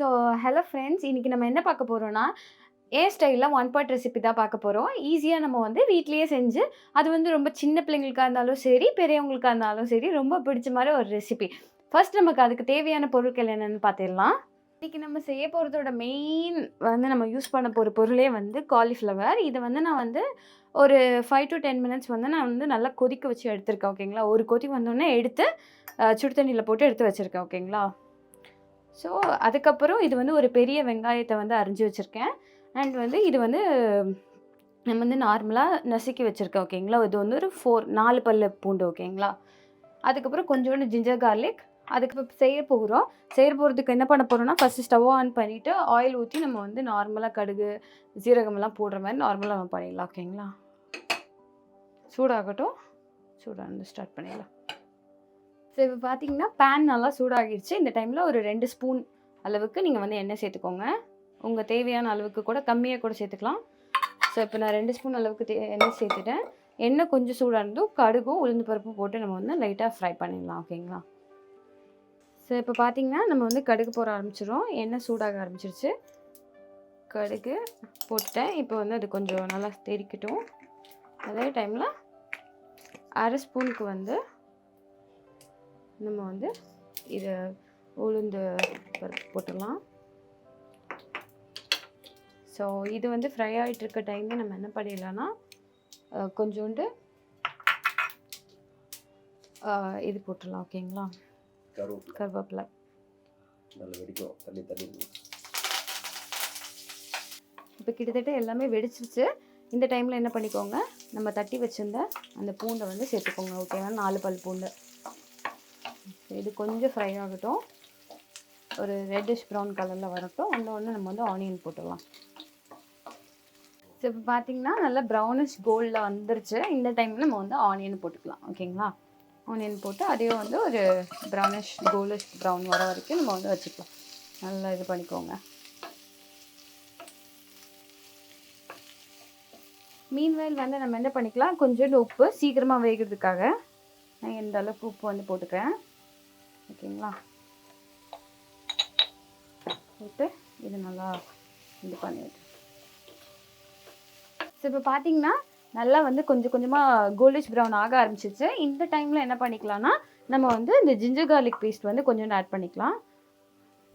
So hello friends இன்றைக்கி நம்ம என்ன பார்க்க போகிறோன்னா ஏ ஸ்டைலில் ஒன் பாட் ரெசிபி தான் பார்க்க போகிறோம் ஈஸியாக நம்ம வந்து வீட்லேயே செஞ்சு அது வந்து ரொம்ப சின்ன பிள்ளைங்களுக்காக இருந்தாலும் சரி பெரியவங்களுக்காக இருந்தாலும் சரி ரொம்ப பிடிச்ச மாதிரி ஒரு ரெசிபி ஃபர்ஸ்ட் நமக்கு அதுக்கு தேவையான பொருட்கள் என்னென்னு பார்த்துடலாம். இன்றைக்கி நம்ம செய்ய போகிறதோட மெயின் வந்து நம்ம யூஸ் பண்ண போகிற பொருளே வந்து காலிஃப்ளவர் இதை வந்து நான் வந்து ஒரு ஃபைவ் டு டென் மினிட்ஸ் வந்து நான் வந்து நல்லா கொதிக்க வச்சு எடுத்திருக்கேன் ஓகேங்களா ஒரு கொதி வந்தோடனே எடுத்து சுடு தண்ணியில் போட்டு எடுத்து வச்சுருக்கேன் ஓகேங்களா ஸோ அதுக்கப்புறம் இது வந்து ஒரு பெரிய வெங்காயத்தை வந்து அரிஞ்சு வச்சுருக்கேன். அண்ட் வந்து இது வந்து நம்ம வந்து நார்மலாக நசுக்கி வச்சுருக்கேன் ஓகேங்களா இது வந்து ஒரு ஃபோர் நாலு பல்லு பூண்டு ஓகேங்களா அதுக்கப்புறம் கொஞ்சோண்டு ஜிஞ்சர் கார்லிக் அதுக்கு செய்ய போகிறோம் செய்ய போகிறதுக்கு என்ன பண்ண போகிறோம்னா ஃபஸ்ட்டு ஸ்டவ் ஆன் பண்ணிவிட்டு ஆயில் ஊற்றி நம்ம வந்து நார்மலாக கடுகு சீரகமெல்லாம் போடுற மாதிரி நார்மலாக நம்ம பண்ணிடலாம் ஓகேங்களா சூடாகட்டும். சூடாக ஸ்டார்ட் பண்ணிடலாம். ஸோ இப்போ பார்த்தீங்கன்னா பேன் நல்லா சூடாகிடுச்சு. இந்த டைமில் ஒரு ரெண்டு ஸ்பூன் அளவுக்கு நீங்கள் வந்து எண்ணெய் சேர்த்துக்கோங்க. உங்கள் தேவையான அளவுக்கு கூட கம்மியாக கூட சேர்த்துக்கலாம். ஸோ இப்போ நான் ரெண்டு ஸ்பூன் அளவுக்கு தே எண்ணெய் சேர்த்துட்டேன். எண்ணெய் கொஞ்சம் சூடாக இருந்தும் கடுகும் உளுந்து பருப்பும் போட்டு நம்ம வந்து லைட்டாக ஃப்ரை பண்ணிடலாம் ஓகேங்களா ஸோ இப்போ பார்த்தீங்கன்னா நம்ம வந்து கடுகு போட ஆரம்பிச்சிடும் எண்ணெய் சூடாக ஆரம்பிச்சிருச்சு. கடுகு போட்டேன் இப்போ வந்து அது கொஞ்சம் நல்லா தெரிக்கட்டும் அதே டைமில் அரை ஸ்பூனுக்கு வந்து நம்ம வந்து இதை உளுந்து பருப்பு போட்டுடலாம். ஸோ இது வந்து ஃப்ரை ஆகிட்டு இருக்க டைமில் நம்ம என்ன பண்ணிடலாம்னா கொஞ்சோண்டு இது போட்டுடலாம் ஓகேங்களா கருவேப்பிலை. இப்போ கிட்டத்தட்ட எல்லாமே வெடிச்சிருச்சு. இந்த டைமில் என்ன பண்ணிக்கோங்க நம்ம தட்டி வச்சிருந்த அந்த பூண்டை வந்து சேர்த்துக்கோங்க ஓகேவா நாலு பல் பூண்டு. இது கொஞ்சம் ஃப்ரை ஆகட்டும். ஒரு ரெட்டிஷ் ப்ரௌன் கலரில் வரட்டும். ஒன்று ஒன்று நம்ம வந்து ஆனியன் போட்டுடலாம். ஸோ இப்போ பார்த்தீங்கன்னா நல்லா ப்ரௌனிஷ் கோல்டில் வந்துருச்சு. இந்த டைமில் நம்ம வந்து ஆனியன் போட்டுக்கலாம். ஓகேங்களா ஆனியன் போட்டு அதையும் வந்து ஒரு ப்ரௌனிஷ் கோல்டிஷ் ப்ரௌன் வர வரைக்கும் நம்ம வந்து வச்சுக்கலாம். நல்லா இது பண்ணிக்கோங்க. மீன்வேல் வந்து நம்ம என்ன பண்ணிக்கலாம்? கொஞ்சோண்டு உப்பு சீக்கிரமாக வேகிறதுக்காக நான் எந்த அளவுக்கு உப்பு வந்து போட்டுக்கிறேன். ஓகேங்களா? போட்டு இது நல்லா இது பண்ணிவிட்டு ஸோ இப்போ பார்த்தீங்கன்னா நல்லா வந்து கொஞ்சம் கொஞ்சமாக கோல்டிஷ் ப்ரௌன் ஆக ஆரம்பிச்சிருச்சு. இந்த டைமில் என்ன பண்ணிக்கலாம்னா நம்ம வந்து இந்த ஜிஞ்சர் கார்லிக் பேஸ்ட் வந்து கொஞ்சோண்டு ஆட் பண்ணிக்கலாம்.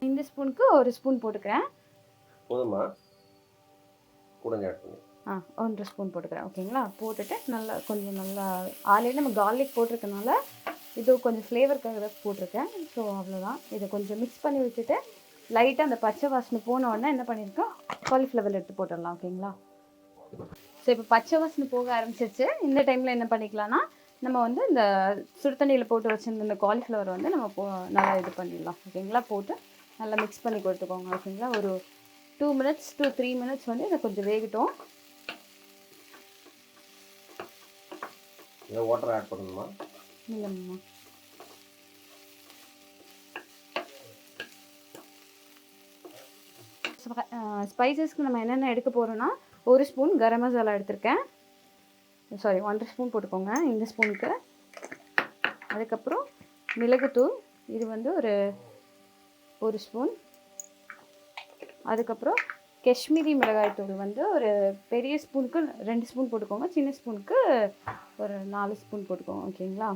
இந்த ஸ்பூனுக்கு ஒரு ஸ்பூன் போட்டுக்கிறேன். போதுமா? ஆ ஒன்றரை ஸ்பூன் போட்டுக்கிறேன். ஓகேங்களா? போட்டுட்டு நல்லா கொஞ்சம் நல்லா ஆல்ரெடி நம்ம கார்லிக் போட்டிருக்கனால இது கொஞ்சம் ஃப்ளேவருக்காக தான் போட்டிருக்கேன். ஸோ அவ்வளோதான் இதை கொஞ்சம் மிக்ஸ் பண்ணி வச்சுட்டு லைட்டாக அந்த பச்சை வாசனை போன உடனே என்ன பண்ணியிருக்கோம் காலிஃப்ளவர் எடுத்து போட்டுடலாம் ஓகேங்களா ஸோ இப்போ பச்சை வாசனை போக ஆரம்பிச்சிருச்சு. இந்த டைமில் என்ன பண்ணிக்கலாம்னா நம்ம வந்து இந்த சுடுதண்ணியில் போட்டு வச்சுருந்த இந்த காலிஃப்ளவர் வந்து நம்ம போ நல்லா இது பண்ணிடலாம் ஓகேங்களா போட்டு நல்லா மிக்ஸ் பண்ணி கொடுத்துக்கோங்க ஓகேங்களா ஒரு two minutes two three minutes வந்து இதை கொஞ்சம் வேகட்டும். ஆட் பண்ணணுமா? இல்லைம்மா ஸ்பைசஸ்க்கு uh, நம்ம என்னென்ன எடுக்க போகிறோன்னா ஒரு ஸ்பூன் கரம் மசாலா எடுத்திருக்கேன். சாரி ஒன்றரை ஸ்பூன் போட்டுக்கோங்க இந்த ஸ்பூனுக்கு அதுக்கப்புறம் மிளகுத்தூள் இது வந்து ஒரு ஒரு ஸ்பூன் அதுக்கப்புறம் காஷ்மீரி மிளகாய் தூள் வந்து ஒரு பெரிய ஸ்பூனுக்கு ரெண்டு ஸ்பூன் போட்டுக்கோங்க சின்ன ஸ்பூனுக்கு ஒரு நாலு ஸ்பூன் போட்டுக்கோங்க ஓகேங்களா?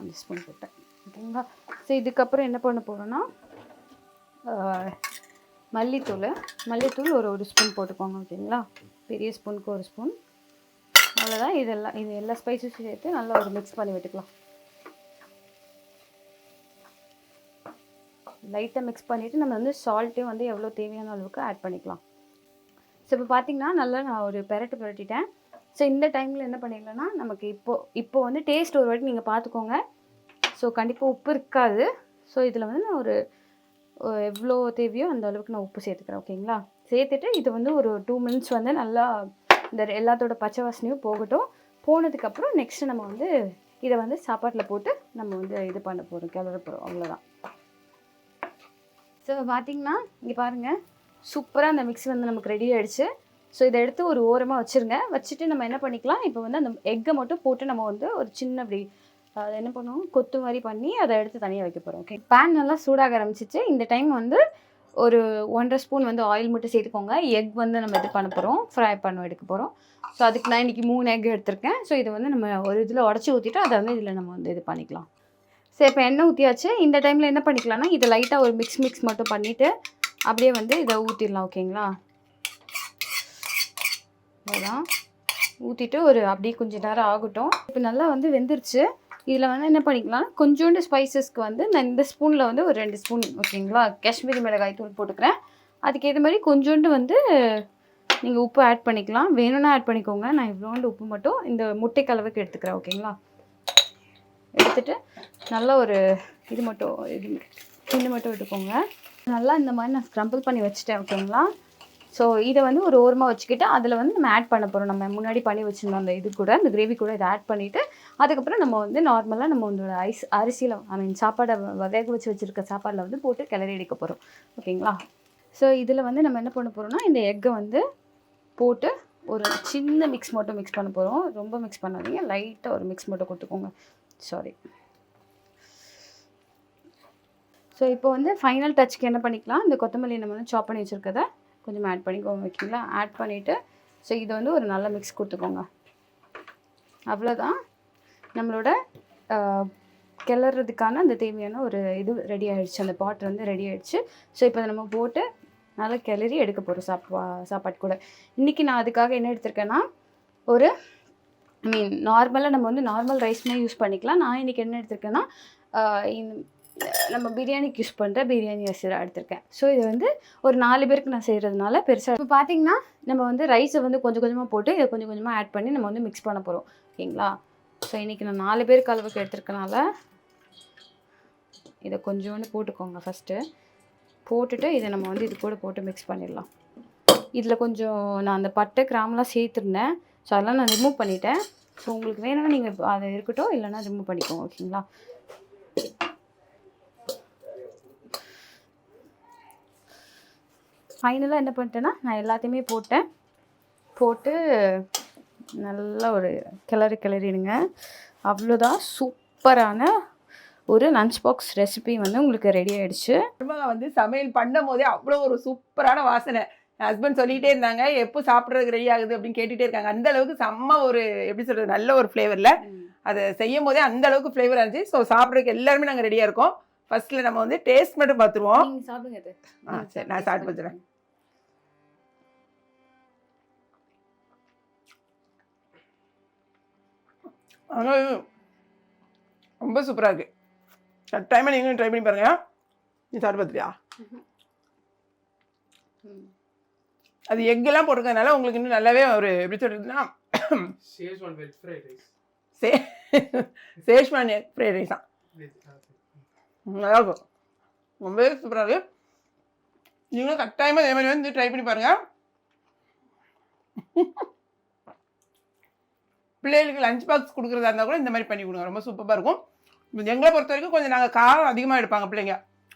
அஞ்சு ஸ்பூன் போட்டேன் ஓகேங்களா? ஸோ இதுக்கப்புறம் என்ன பண்ண போகிறோன்னா மல்லித்தூள் மல்லித்தூள் ஒரு ஒரு ஸ்பூன் போட்டுக்கோங்க ஓகேங்களா? பெரிய ஸ்பூனுக்கு ஒரு ஸ்பூன். அவ்வளோதான் இதெல்லாம் இது எல்லா ஸ்பைசஸும் சேர்த்து நல்லா ஒரு மிக்ஸ் பண்ணி விட்டுக்கலாம். லைட்டாக மிக்ஸ் பண்ணிவிட்டு நம்ம வந்து சால்ட்டையும் வந்து எவ்வளோ தேவையான அளவுக்கு ஆட் பண்ணிக்கலாம். ஸோ இப்போ பார்த்தீங்கன்னா நல்லா நான் ஒரு பெரட்டு பெரட்டிட்டேன். ஸோ இந்த டைமில் என்ன பண்ணிடலன்னா நமக்கு இப்போது இப்போ வந்து டேஸ்ட் ஒரு வாட்டி நீங்கள் பார்த்துக்கோங்க ஸோ கண்டிப்பாக உப்பு இருக்காது. ஸோ இதில் வந்து நான் ஒரு ஒரு எவ்வளோ தேவையோ அந்த அளவுக்கு நான் உப்பு சேர்த்துக்கிறேன் ஓகேங்களா? சேர்த்துட்டு இது வந்து ஒரு டூ மினிட்ஸ் வந்து நல்லா இந்த எல்லாத்தோட பச்சை வாசனையும் போகட்டும். போனதுக்கப்புறம் நெக்ஸ்ட்டு நம்ம வந்து இதை வந்து சாப்பாட்டில் போட்டு நம்ம வந்து இது பண்ண போகிறோம் கிளற போகிறோம் அவ்வளோதான் ஸோ பார்த்தீங்கன்னா இங்கே பாருங்கள் சூப்பராக அந்த மிக்ஸ் வந்து நமக்கு ரெடி ஆகிடுச்சு ஸோ இதை எடுத்து ஒரு ஓரமாக வச்சுருங்க. வச்சுட்டு நம்ம என்ன பண்ணிக்கலாம்? இப்போ வந்து அந்த எக்கை மட்டும் போட்டு நம்ம வந்து ஒரு சின்ன அப்படி அதை என்ன பண்ணுவோம்? கொத்து மாதிரி பண்ணி அதை எடுத்து தனியாக வைக்க போகிறோம் ஓகே பேன் நல்லா சூடாக ஆரம்பிச்சிச்சு. இந்த டைம் வந்து ஒரு ஒன்றரை ஸ்பூன் வந்து ஆயில் மட்டும் சேர்த்துக்கோங்க. எக் வந்து நம்ம இது பண்ண போகிறோம் ஃப்ரை பண்ண எடுக்க போகிறோம் ஸோ அதுக்கு நான் இன்றைக்கி மூணு எக் எடுத்திருக்கேன். ஸோ இது வந்து நம்ம ஒரு இதில் உடச்சி ஊற்றிட்டு அதை வந்து இதில் நம்ம வந்து இது பண்ணிக்கலாம். சரி இப்போ எண்ணெய் ஊற்றியாச்சு இந்த டைமில் என்ன பண்ணிக்கலாம்னா இதை லைட்டாக ஒரு மிக்ஸ் மிக்ஸ் மட்டும் பண்ணிவிட்டு அப்படியே வந்து இதை ஊற்றிடலாம் ஓகேங்களா அதான் ஊற்றிட்டு ஒரு அப்படியே கொஞ்ச நேரம் ஆகட்டும். இப்போ நல்லா வந்து வெந்துருச்சு. இதில் வந்து என்ன பண்ணிக்கலாம் கொஞ்சோண்டு ஸ்பைசஸ்க்கு வந்து நான் இந்த ஸ்பூனில் வந்து ஒரு ரெண்டு ஸ்பூன் ஓகேங்களா காஷ்மீரி மிளகாய் தூள் போட்டுக்கிறேன். அதுக்கேற்ற மாதிரி கொஞ்சோண்டு வந்து நீங்கள் உப்பு ஆட் பண்ணிக்கலாம். வேணும்னா ஆட் பண்ணிக்கோங்க. நான் இவ்வளோண்டு உப்பு மட்டும் இந்த முட்டை கலவைக்கு எடுத்துக்கிறேன் ஓகேங்களா எடுத்துட்டு நல்லா ஒரு இது மட்டும் இது மட்டும் விட்டுக்கோங்க நல்லா இந்த மாதிரி நான் ஸ்க்ரம்பிள் பண்ணி வச்சுட்டேன் ஓகேங்களா? ஸோ இதை வந்து ஒரு ஓரமாக வச்சுக்கிட்டு அதில் வந்து நம்ம ஆட் பண்ண போகிறோம் நம்ம முன்னாடி பண்ணி வச்சுருந்தோம் அந்த இது கூட அந்த கிரேவி கூட இதை ஆட் பண்ணிவிட்டு அதுக்கப்புறம் நம்ம வந்து நார்மலாக நம்ம வந்து ஐஸ் அரிசியில் ஐ மீன் சாப்பாடை வ- வேக வச்சு வச்சுருக்க சாப்பாடில் வந்து போட்டு கிளறி எடுக்க போகிறோம் ஓகேங்களா? ஸோ இதில் வந்து நம்ம என்ன பண்ண போகிறோம்னா இந்த எக்கை வந்து போட்டு ஒரு சின்ன மிக்ஸ் மட்டும் மிக்ஸ் பண்ண போகிறோம் ரொம்ப மிக்ஸ் பண்ணாதீங்க. லைட்டாக ஒரு மிக்ஸ் மட்டும் கொடுத்துக்கோங்க. சாரி ஸோ இப்போ வந்து ஃபைனல் டச்சுக்கு என்ன பண்ணிக்கலாம்? இந்த கொத்தமல்லி நம்ம வந்து சாப் பண்ணி வச்சுருக்கத கொஞ்சம் ஆட் பண்ணிக்கோங்க ஓகேங்களா ஆட் பண்ணிவிட்டு ஸோ இதை வந்து ஒரு நல்ல மிக்ஸ் கொடுத்துக்கோங்க. அவ்வளோதான் நம்மளோட கிளறதுக்கான அந்த தேவையான ஒரு இது ரெடி ஆகிடுச்சு அந்த பாட் வந்து ரெடி ஆகிடுச்சு ஸோ இப்போ அதை நம்ம போட்டு நல்லா கிளறி எடுக்க போகிறோம் சாப்பா சாப்பாடு கூட இன்றைக்கி நான் அதுக்காக என்ன எடுத்திருக்கேன்னா ஒரு ஐ மீன் நார்மலாக நம்ம வந்து நார்மல் ரைஸ்மே யூஸ் பண்ணிக்கலாம். நான் இன்றைக்கி என்ன எடுத்திருக்கேன்னா நம்ம பிரியாணிக்கு யூஸ் பண்ணுற பிரியாணி அரிசி எடுத்திருக்கேன். ஸோ இது வந்து ஒரு நாலு பேருக்கு நான் செய்கிறதுனால பெருசாக இப்போ பார்த்தீங்கன்னா நம்ம வந்து ரைஸை வந்து கொஞ்சம் கொஞ்சமாக போட்டு இதை கொஞ்சம் கொஞ்சமாக ஆட் பண்ணி நம்ம வந்து மிக்ஸ் பண்ண போகிறோம் ஓகேங்களா? ஸோ இன்றைக்கி நான் நாலு பேருக்கு அளவுக்கு எடுத்திருக்கனால இதை கொஞ்சோண்டு போட்டுக்கோங்க ஃபஸ்ட்டு போட்டுட்டு இதை நம்ம வந்து இது கூட போட்டு மிக்ஸ் பண்ணிடலாம். இதில் கொஞ்சம் நான் அந்த பட்டை கிராம்லாம் சேர்த்துருந்தேன். ஸோ அதெல்லாம் நான் ரிமூவ் பண்ணிட்டேன். ஸோ உங்களுக்கு வேணும்னா நீங்கள் அதை இருக்கட்டும் இல்லைன்னா ரிமூவ் பண்ணிக்கோங்க ஓகேங்களா? ஃபைனலாக என்ன பண்ணிட்டேன்னா நான் எல்லாத்தையுமே போட்டேன். போட்டு நல்லா ஒரு கிளறி கிளறிடுங்க. அவ்வளோதான். சூப்பரான ஒரு லஞ்ச் பாக்ஸ் ரெசிபி வந்து உங்களுக்கு ரெடி ஆயிடுச்சு. வந்து சமையல் பண்ணும் போதே அவ்வளோ ஒரு சூப்பரான வாசனை. ஹஸ்பண்ட் சொல்லிட்டே இருந்தாங்க. எப்போ சாப்பிட்றதுக்கு ரெடி ஆகுது அப்படின்னு கேட்டுட்டே இருக்காங்க. அந்த அளவுக்கு செம்ம ஒரு எப்படி சொல்றது நல்ல ஒரு ஃப்ளேவரில் அதை செய்யும் போதே அந்த அளவுக்கு ஃப்ளேவர் இருந்துச்சு. ஸோ சாப்பிட்றதுக்கு எல்லாருமே நாங்கள் ரெடியாக இருக்கோம். ஃபர்ஸ்ட்ல நம்ம வந்து டேஸ்ட் மட்டும் பார்த்துருவோம். சாப்பிடுங்க ஆ சரி நான் ஸ்டார்ட் பண்ணுறேன் ஆனால் ரொம்ப சூப்பராக இருக்கு. கட்டாயமாக நீங்களும் ட்ரை பண்ணி பாருங்க. நீ சாப்பிட்டு பார்த்துட்டியா? ம். அது எக்கெல்லாம் போட்டிருக்கறதுனால உங்களுக்கு இன்னும் நல்லாவே ஒரு எப்படி veg fried rice. சே சேஷ்வான் ஃப்ரைட் ரைஸ் தான். Veg, நல்லா இருக்கும். ரொம்பவே சூப்பராக இருக்கு. நீங்களும் கட்டாயமாக இதே மாதிரி வந்து ட்ரை பண்ணி பாருங்க. பிள்ளைகளுக்கு லஞ்ச் பாக்ஸ் கொடுக்குறதா இருந்தால் கூட இந்த மாதிரி பண்ணி கொடுங்க. ரொம்ப சூப்பராக இருக்கும். எங்களை பொறுத்த வரைக்கும் கொஞ்சம் நாங்கள் காரம் அதிகமாக எடுப்பாங்க பிள்ளைங்க.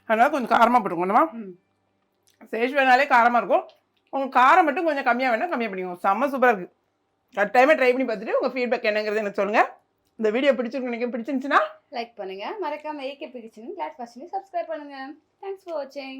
அதனால கொஞ்சம் காரமாக போட்டுக்கோங்கம்மா ம். சேஷ்வானாலே காரமாக இருக்கும். உங்கள் காரம் மட்டும் கொஞ்சம் கம்மியாக வேணால் கம்மியாக பண்ணிக்கோங்க. செம்ம சூப்பராக இருக்குது கட்டாயமாக ட்ரை பண்ணி பார்த்துட்டு உங்கள் ஃபீட்பேக் என்னங்கிறது எனக்கு சொல்லுங்கள் இந்த வீடியோ பிடிச்சிருக்கு நினைக்க பிடிச்சிருந்துச்சுன்னா லைக் பண்ணுங்கள் மறக்காம ஏகே பிடிச்சுன்னு கிளாஸ் ஃபஸ்ட்டு சப்ஸ்கிரைப் பண்ணுங்கள் தேங்க்ஸ் ஃபார் வாட்சிங்